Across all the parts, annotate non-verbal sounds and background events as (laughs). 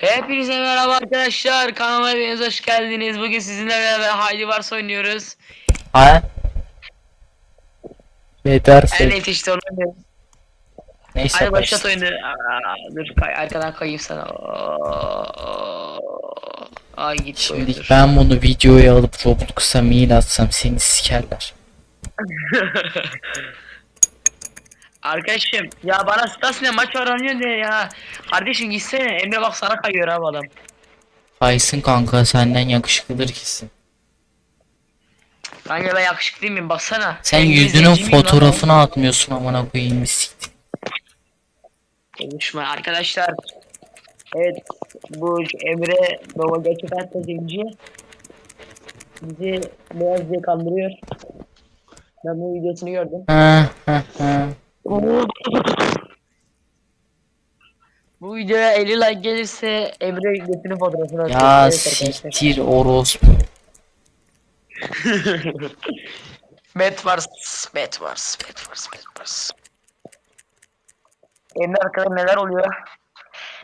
Hepinize merhaba arkadaşlar. Kanalıma hepiniz hoş geldiniz. Bugün sizinle beraber Haydi Vars oynuyoruz. Ha? Yeter sen. Evet işte onu oynuyoruz. Neyse Hadi başlat başla. oyunu. Aa, dur kay arkadan kayayım sana. Oo. Ay git Şimdi oyundur. ben bunu videoya alıp Roblox'a mail atsam seni sikerler. (laughs) Arkadaşım ya bana Stas'la maç var oynuyor diye ya. Kardeşim gitsene. Emre bak sana kayıyor abi adam. Faysın kanka senden yakışıklıdır kesin. Kanka ben yakışıklı miyim baksana. Sen Ben yüzünün izleyici miyim lan? fotoğrafını atmıyorsun amına koyayım siktir. Konuşma arkadaşlar. Evet bu Emre baba gerçek hayatta zenci. Bizi beyaz diye kandırıyor. Ben bu videosunu gördüm. Ha ha ha. Bu videoya 50 like gelirse Emre götünün fotoğrafını atacak. Ya siktir orospu. (laughs) Bedwars, Bedwars, Bedwars, Bedwars. Emre arkada neler oluyor?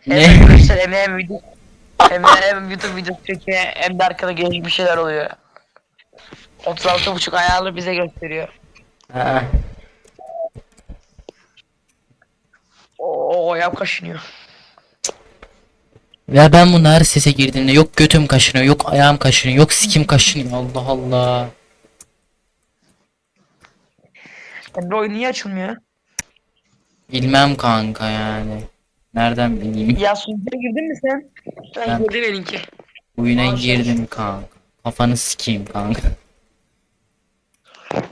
Ne? Evet arkadaşlar Emre hem video Emre hem YouTube videosu çekiyor hem de arkada gelişmiş bir şeyler oluyor. 36.5 ayarlı bize gösteriyor. Ha. Oo ayağım kaşınıyor. Ya ben bunu her sese girdiğimde yok götüm kaşınıyor, yok ayağım kaşınıyor, yok sikim kaşınıyor. Allah Allah. Emre oyun niye açılmıyor? Bilmem kanka yani. Nereden bileyim? Ya sunucuya girdin mi sen? Ben Ben- girdim benimki. Oyuna girdim kanka. Kafanı sikeyim kanka.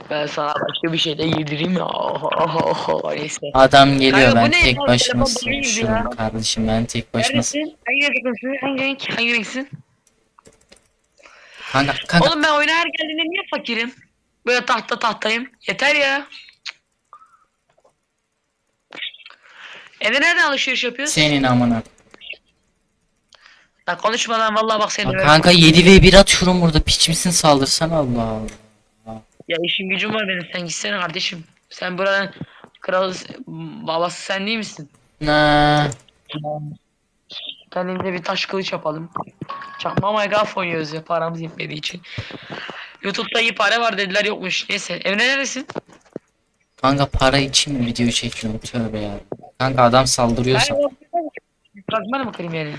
Ben sana başka bir şey de girdireyim ya. (laughs) Neyse. Adam geliyor Kanka bu ben ne tek ya? başıma Telefon ya. kardeşim ben tek başıma Neredesin? Hangi renksin? Hangi renk? Hangi renksin? Kanka kanka Oğlum ben oyuna her geldiğinde niye fakirim? Böyle tahta tahtayım. Yeter ya. Eve nereden alışveriş yapıyorsun? senin amına. Lan konuşma lan vallahi bak seni Bak döverim. kanka 7 ve 1 atıyorum burada piç misin saldırsana Allah Allah. Ya işim gücüm var benim sen gitsene kardeşim. Sen buranın kral babası sen değil misin? Ne? Kendimize bir taş kılıç yapalım. Çakma megaf oynuyoruz ya paramız yetmediği için. Youtube'da iyi para var dediler yokmuş. Neyse evine neresin? Kanka para için mi video çekiyorum tövbe ya. Kanka adam saldırıyorsa. Fragmanı mı kırayım yani?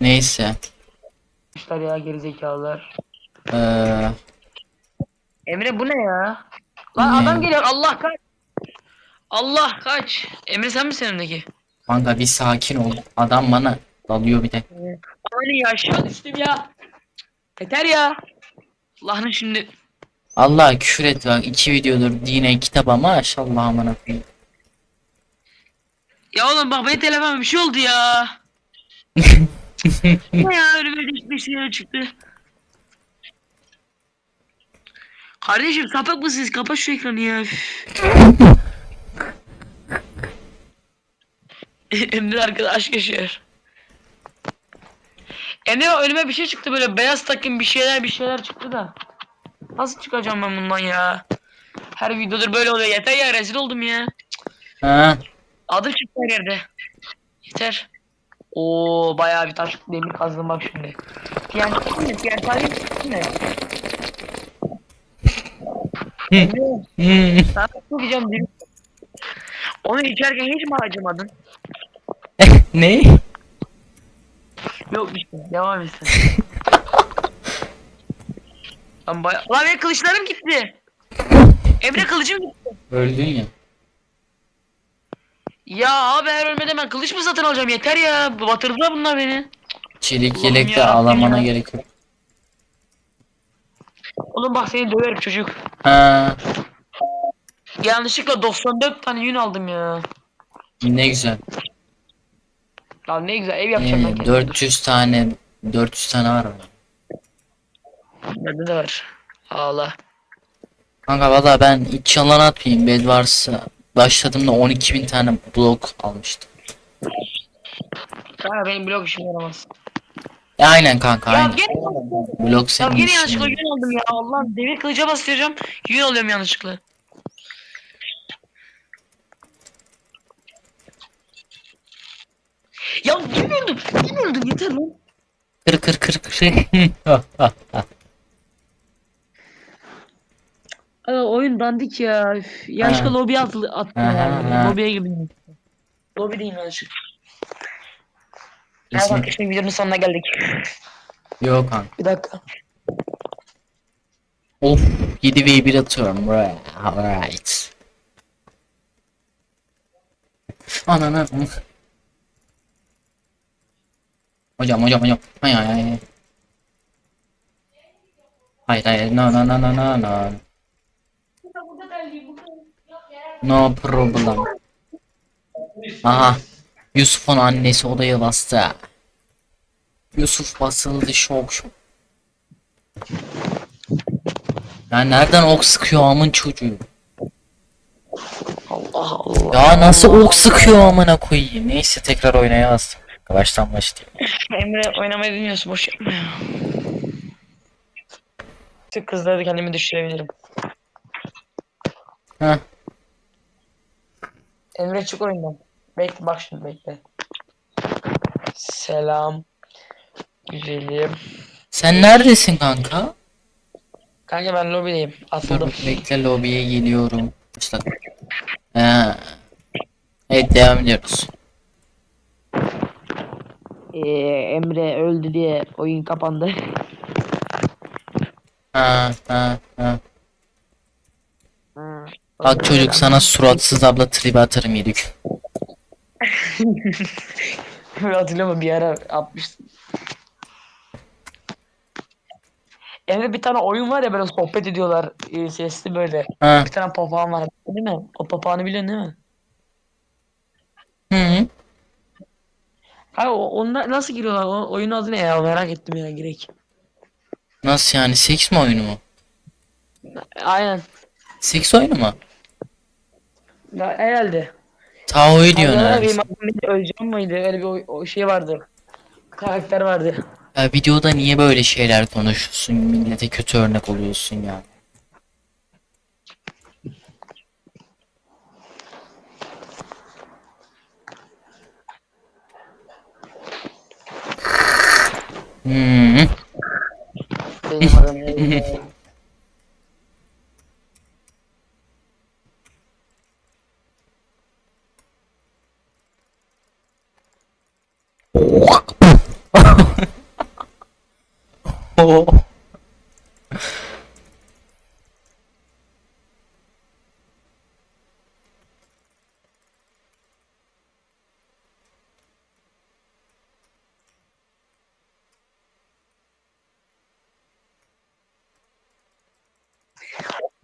Neyse. İşler ya gerizekalılar. Ee, Emre bu ne ya? Lan Ne? adam geliyor Allah kaç. Allah kaç. Emre sen misin önündeki? kanka bir sakin ol. Adam bana dalıyor bir de. Aynı ya aşağı düştüm ya. Yeter ya. Allah'ın şimdi. Allah küfür et bak iki videodur dine kitaba maşallah amına koyayım. Ya oğlum bak benim telefonuma bir şey oldu ya. (laughs) ne ya öyle bir, şey çıktı. Kardeşim sapık mısınız? Kapat şu ekranı ya. (laughs) Emre arkada aşk yaşıyor. Emre önüme bir şey çıktı böyle beyaz takım bir şeyler bir şeyler çıktı da. Nasıl çıkacağım ben bundan ya? Her videodur böyle oluyor. Yeter ya rezil oldum ya. Ha? Adım çıktı her yerde. Yeter. Oo bayağı bir taş demir kazdım bak şimdi. Yani tarih ne? Hı. Emre, Hmm. Sana değil mi? Onu içerken hiç mi acımadın? (laughs) ne? Yok işte devam et sen. Lan (laughs) baya... Lan benim kılıçlarım gitti. Emre kılıcım gitti. Öldün ya. Ya abi her ölmeden ben kılıç mı satın alacağım yeter ya. Batırdılar bunlar beni. Çelik yelek de yarabbim ya. gerek yok. Oğlum bak seni döverim çocuk. Ha, Yanlışlıkla 94 tane yün aldım ya. ne güzel. Lan ne güzel ev yapacağım ben Ee, kendime. 400 tane 400 tane var mı? Bende de var. Ağla. Kanka valla ben hiç yalan atmayayım. Bed varsa başladığımda 12.000 tane blok almıştım. Kanka benim blok işim yaramaz. E, aynen kanka Ya aynen. gene, Blok ya senin gene işin. yanlışlıkla yün aldım ya. Allah demir kılıca bastıracağım. Yün alıyorum yanlışlıkla. Ya kim öldü? Kim öldü? Yeter lan. Kır kır kır kır. (laughs) Aa, oyun dandik ya. Üf, Yanlışlıkla Ha. lobi attı. attı ha. Lobiye girdim. Lobi değil yanlışlıkla. Evet Kesin. arkadaşlar videonun sonuna geldik. Yok kanka. Bir dakika. Of 7 v 1 atıyorum. Right. Alright. Ananı. Hocam hocam hocam. Hayır hayır hayır. Hayır hayır no no no no no no. No problem. Aha. Yusuf'un annesi odaya bastı. Yusuf basıldı şok şok. Ya nereden ok sıkıyor amın çocuğu? Allah Allah. Ya nasıl ok sıkıyor amına koyayım? Neyse tekrar oynaya bastım. Baştan başlayayım. Emre oynamayı bilmiyorsun boş yapma ya. Tık kızları kendimi düşürebilirim. Heh. Emre çık oyundan. Bekle bak şimdi bekle. Selam. Güzelim. Sen neredesin kanka? Kanka ben lobideyim. Atıldım. Dur bekle lobiye geliyorum. Başla. Ee, evet devam ediyoruz. Ee, Emre öldü diye oyun kapandı. Ha ha ha. Bak çocuk sana suratsız abla trip atarım yedik. Hatırlama bir ara atmıştım. Emre bir tane oyun var ya böyle sohbet ediyorlar e, sesli böyle. Ha. Bir tane papağan var değil mi? O papağanı biliyorsun değil mi? Hı -hı. Ha o, onlar nasıl giriyorlar? O, oyunun adı ne ya? Merak ettim ya girek. Nasıl yani seks mi oyunu mu? Aynen. Seks oyunu mu? Ya, herhalde. Tao'yu diyorsun Hayır, herhalde. benim aklımda Özcan mıydı? Öyle bir o, o şey vardı. Karakter vardı. Ya videoda niye böyle şeyler konuşuyorsun? Millete kötü örnek oluyorsun ya. Hmm. Benim adım (laughs) neydi?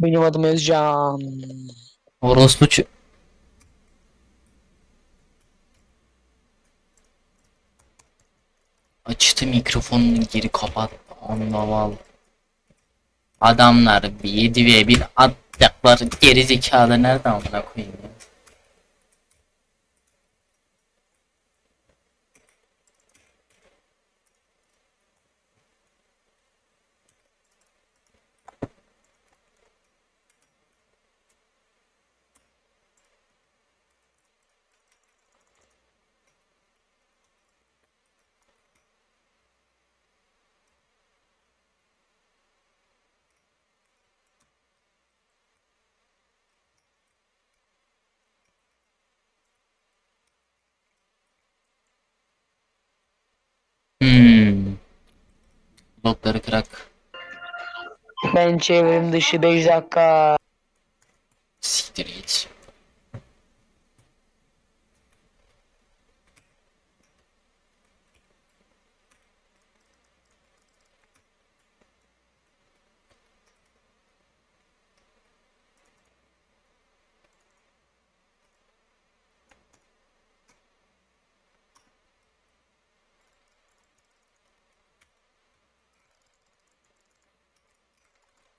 Benim adım Özcan. Orospu ç- Açtı mikrofonunu geri kapat. Allah Allah. Adamlar bir 7 ve 1 atacaklar geri zekalı nereden amına koyayım ya. Hmm. Blokları kırak. Ben çevrim dışı 5 dakika. Siktir git.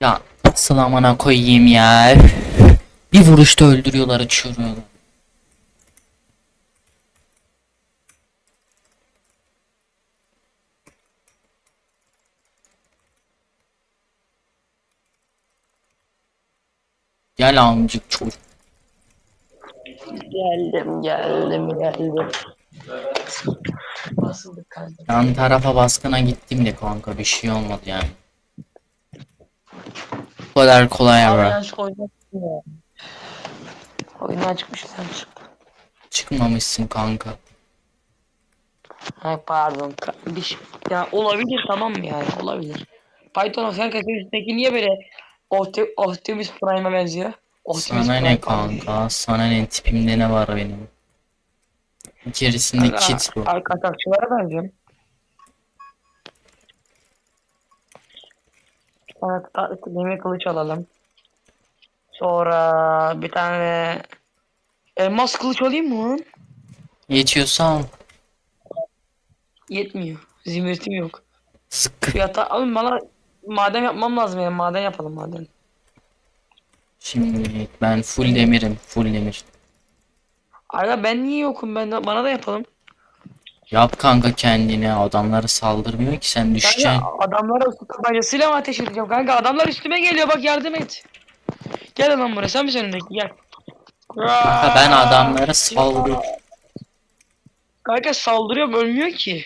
Ya nasıl amına koyayım ya. Bir vuruşta öldürüyorlar açıyorlar. Gel amcık çocuk. Geldim geldim geldim. Basıldık kanka. Yan tarafa baskına gittim de kanka bir şey olmadı yani. Bu kadar kolay Abi ama. yanlış. Oyundan çıkmış yanlışlıkla. Çıkmamışsın kanka. Ay pardon. ka- Bir şey- Ya olabilir tamam mı yani olabilir. Python sen kasetin üstündeki niye böyle Opti- Optimus Prime'a benziyor? Optimus Sana ne kanka? Sana ne tipimde ne var benim? İçerisinde Kanka, kit bu. Arka atakçılara benziyor. Ta- demir kılıç alalım. Sonra bir tane elmas kılıç alayım mı lan? Yetiyorsa al. Yetmiyor. Zimritim yok. Sıkı. Fiyata abi bana maden yapmam lazım yani maden yapalım maden. Şimdi ben full demirim. Full demir. Aga ben niye yokum ben de, bana da yapalım. Yap kanka kendine. Adamları saldırmıyor ki sen düşeceksin. Kanka adamlara su tabancasıyla mı ateş edeceğim kanka adamlar üstüme geliyor bak yardım et. Gel lan buraya sen misin önündeki gel. Kanka ben adamları saldır. Kanka saldırıyorum ölmüyor ki.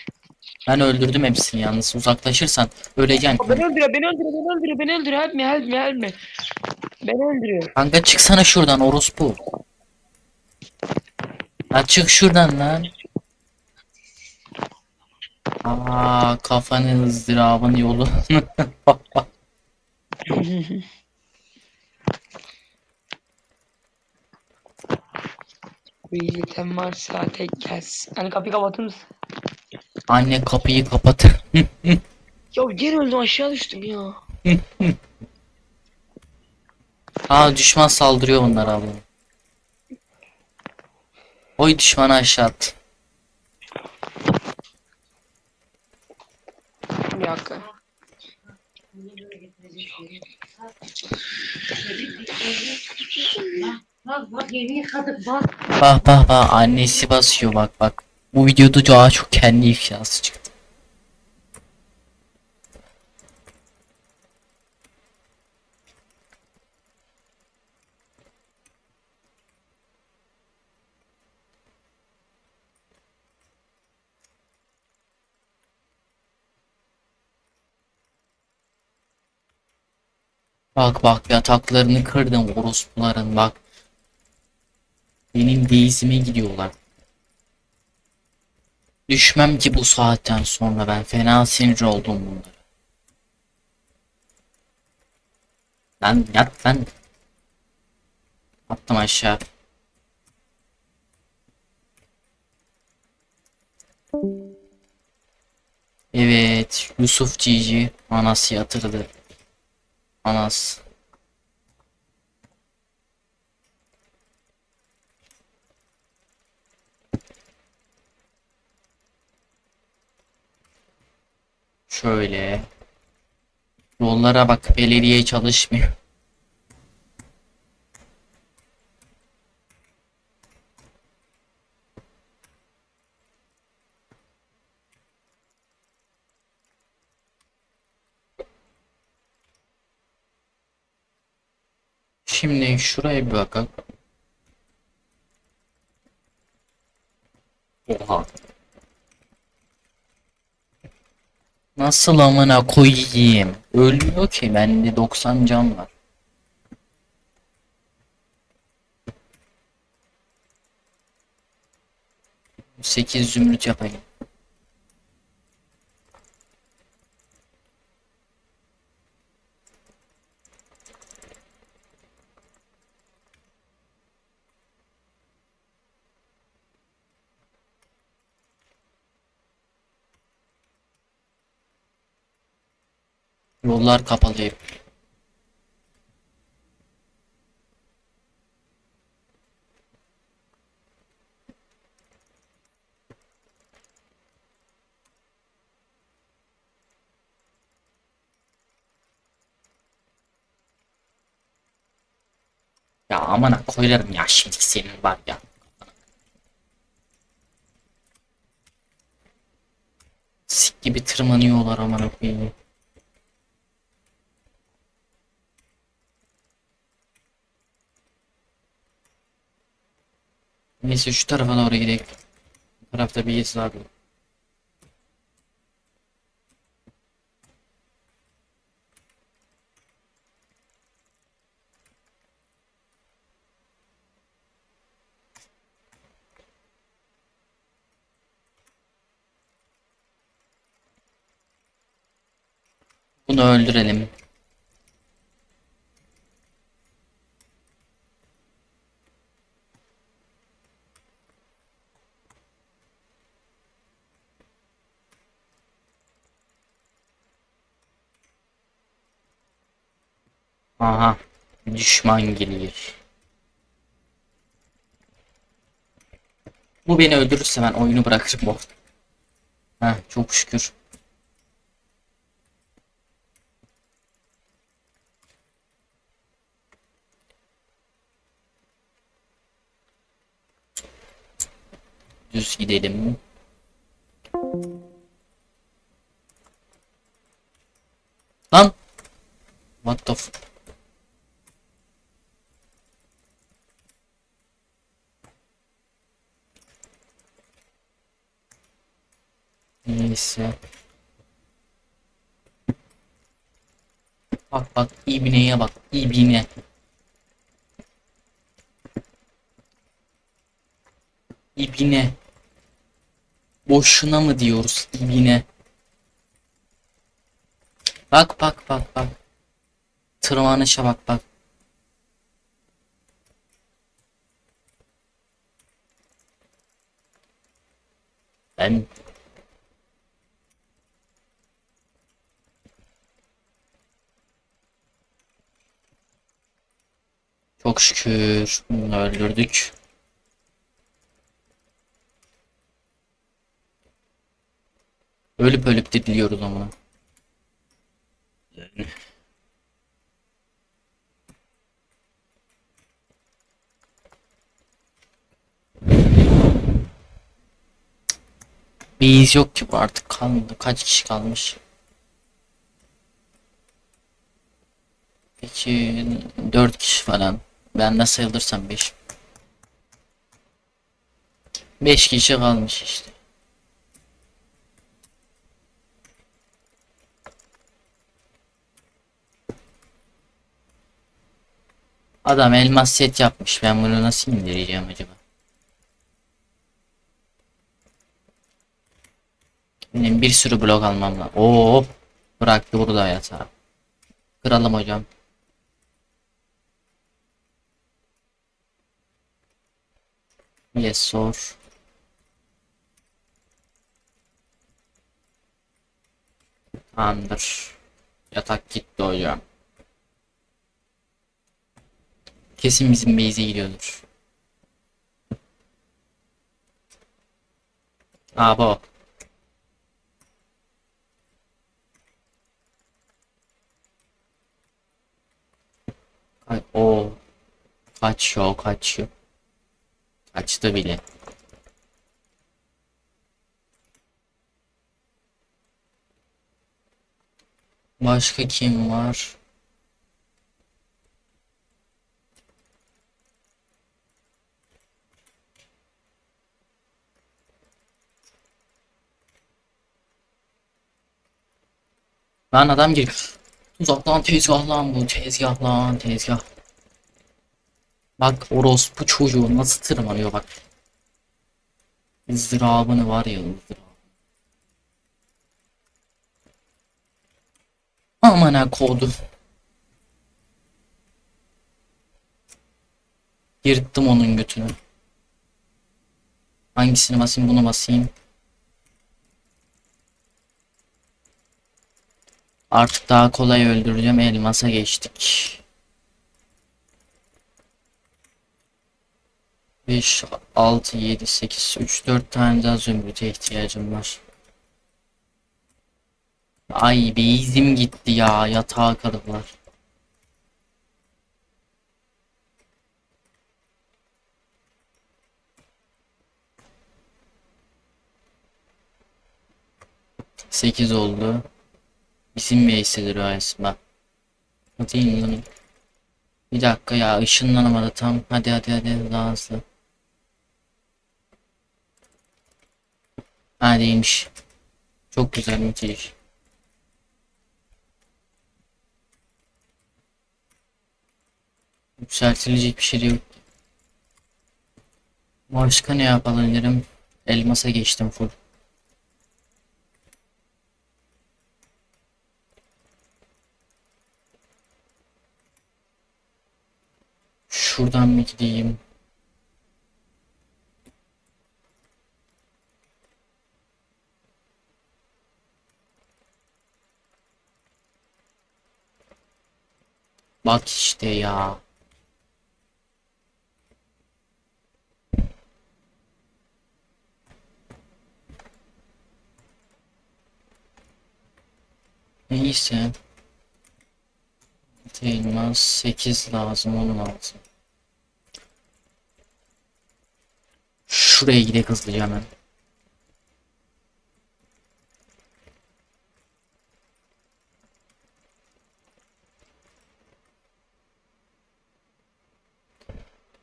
Ben öldürdüm hepsini yalnız. Uzaklaşırsan öleceksin. Beni öldürüyor beni öldürüyor beni öldürüyor beni öldürüyor help me help me help me. Beni öldürüyor. Kanka çıksana şuradan orospu. Ya çık şuradan lan. Aa kafanı ızdırabın yolu. (laughs) Bir item varsa tek gelsin. Hani kapıyı kapatır mısın? Anne kapıyı kapat. (laughs) Ya geri öldüm aşağı düştüm ya. (laughs) Aa düşman saldırıyor bunlar abi. Oy düşmanı aşağı at. Dakika. Bak bak bak. Annesi basıyor bak bak. Bu videoda daha çok kendi ifşası çıktı. Bak bak yataklarını kırdım orospuların bak. Benim deizime gidiyorlar. Düşmem ki bu saatten sonra ben fena sinir oldum bunlara. Lan yat lan. Attım aşağı. Evet Yusuf Cici anası yatırdı. Anas. Şöyle. Yollara bak belediye çalışmıyor. Şimdi şuraya bir bakalım. Oha. Nasıl amına koyayım? Ölmüyor ki bende 90 can var. Sekiz zümrüt yapayım. Yollar kapalı. Ya amına koyarım ya şimdi senin var ya. Sik gibi tırmanıyorlar amına koyayım. Neyse şu tarafa doğru gidelim. Bu tarafta bir yesin abi. Bunu öldürelim. Aha. Düşman geliyor. Bu beni öldürürse ben oyunu bırakırım bu. Heh, çok şükür. Düz gidelim. Lan. What the f- Neyse. Bak bak ibneye bak ibine. İbine. Boşuna mı diyoruz ibine? Bak bak bak bak. Tırmanışa bak bak. Ben çok şükür bunu öldürdük. Ölüp ölüp diriliyoruz ama. Bir iz yok ki bu artık kalmadı. Kaç kişi kalmış? Peki 4 kişi falan. Ben de sayılırsam 5. 5 kişi kalmış işte. Adam elmas set yapmış. Ben bunu nasıl indireceğim acaba? Benim bir sürü blok almam lazım. Oo, bıraktı burada yatağı. Kıralım hocam. Yes sor. Tamamdır. Yatak gitti hocam. Kesin bizim base'e gidiyordur. Aa bu. Ay, o kaçıyor kaçıyor. Kaçtı bile. Başka kim var? Lan adam gir. Uzaktan tezgah lan bu tezgah lan tezgah. Bak orospu çocuğu nasıl tırmanıyor bak. ızdırabını var ya ızdırabı. Aman ha kodu. Yırttım onun götünü. Hangisini basayım bunu basayım. Artık daha kolay öldüreceğim. Elmasa geçtik. 5, 6, 7, 8, 3, 4 tane daha zümrüte ihtiyacım var. Ay beyzim gitti ya. Yatağa kırdılar. Sekiz oldu. Bizim base'edir o değil mi lan? Bir dakika ya ışınlanamadı tam. Hadi hadi hadi daha hızlı. Ha değilmiş. Çok güzel müthiş. Yükseltilecek bir şey yok. Başka ne yapabilirim? Elmasa geçtim full. Şuradan mı gideyim? Bak işte ya. Neyse. Elmas 8 lazım, 10 lazım. Şuraya gidelim hızlıca hemen.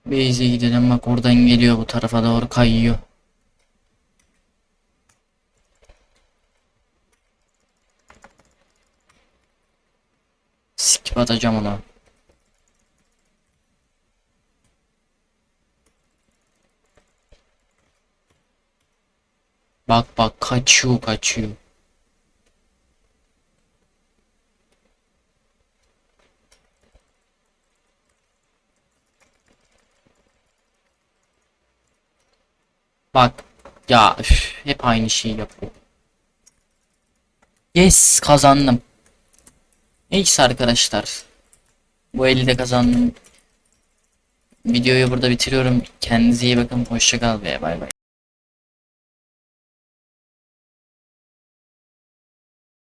Base'e gidelim bak oradan geliyor bu tarafa doğru kayıyor. Skip atacağım ona. Bak bak kaçıyor kaçıyor. Bak ya üf, hep aynı şeyi yapıyor. Yes kazandım. Neyse arkadaşlar. Bu eli de kazandım. Videoyu burada bitiriyorum. Kendinize iyi bakın. Hoşça kal ve bay bay.